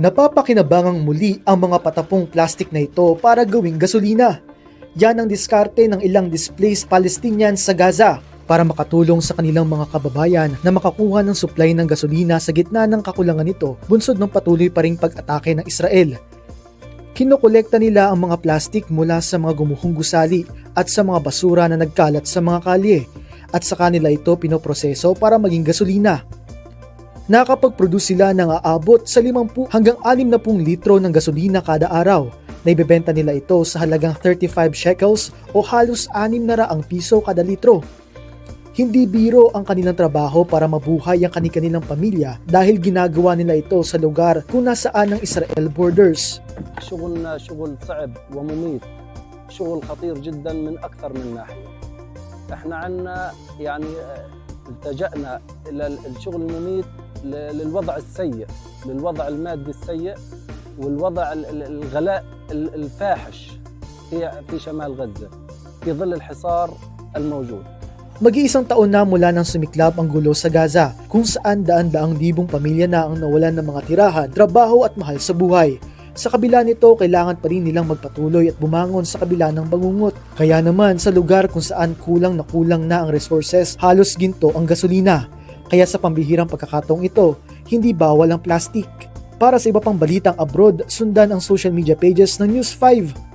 Napapakinabangang muli ang mga patapong plastik na ito para gawing gasolina. Yan ang diskarte ng ilang displaced Palestinians sa Gaza para makatulong sa kanilang mga kababayan na makakuha ng supply ng gasolina sa gitna ng kakulangan nito bunsod ng patuloy pa ring pag-atake ng Israel. Kinokolekta nila ang mga plastik mula sa mga gumuhong gusali at sa mga basura na nagkalat sa mga kalye at sa kanila ito pinoproseso para maging gasolina Nakapag-produce sila ng aabot sa 50 hanggang 60 litro ng gasolina kada araw na ibebenta nila ito sa halagang 35 shekels o halos 6 na raang piso kada litro. Hindi biro ang kanilang trabaho para mabuhay ang kanilang pamilya dahil ginagawa nila ito sa lugar kung nasaan ang Israel borders. شغلنا شغل صعب ومميت شغل خطير جدا من اكثر من ناحيه احنا عندنا يعني آه، التجأنا الى الشغل المميت ل- للوضع السيء للوضع المادي السيء والوضع ال- ال- الغلاء ال- الفاحش في في شمال غزه في ظل الحصار الموجود Mag-iisang taon na mula nang sumiklab ang gulo sa Gaza kung saan daan-daang libong pamilya na ang nawalan ng mga tirahan, trabaho at mahal sa buhay. Sa kabila nito, kailangan pa rin nilang magpatuloy at bumangon sa kabila ng bangungot. Kaya naman sa lugar kung saan kulang na kulang na ang resources, halos ginto ang gasolina. Kaya sa pambihirang pagkakataong ito, hindi bawal ang plastic. Para sa iba pang balitang abroad, sundan ang social media pages ng News 5.